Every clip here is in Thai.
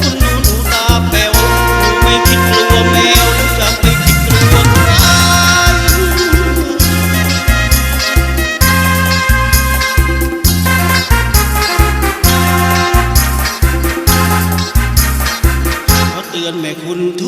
คุณหนูตาแป๋วหนูไม่กลัวแมวหนูจะไม่กลัวใครขอเตือนแม่คุณทุ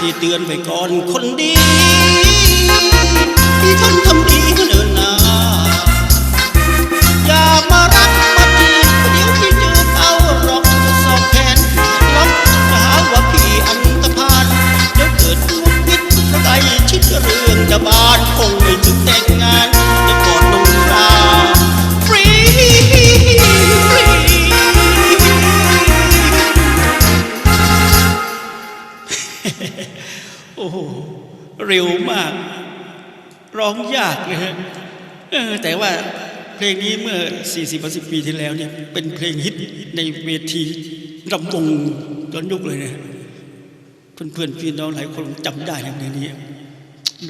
พี่เตือนไว้ก่อนคนดีที่ทนทำดี โอ้โหเร็วมาก ร้องยากเลยฮะแต่ว่าเพลงนี้เมื่อ 40 50 ปีที่แล้วเนี่ยเป็นเพลงฮิตในเวทีรำวงย้อนยุคเลยนะเพื่อนๆพี่น้องหลายคนจำได้นะเพลงนี้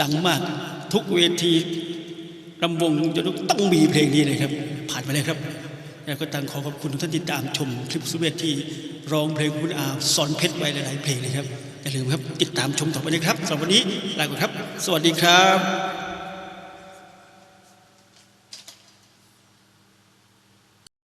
ดังมากทุกเวทีรำวงย้อนยุคต้องมีเพลงนี้เลยครับ ผ่านไปเลยครับแล้วก็ตั้งขอขอบคุณท่านที่ตามชม คลิปสุเวทที่ร้องเพลงคุณอาสอนเพชรไว้หลายๆเพลงเลยครับ อย่าลืมครับติดตามชมต่อไปนะครับสำหรับวันนี้ลาไปก่อนครับ สวัสดีครับ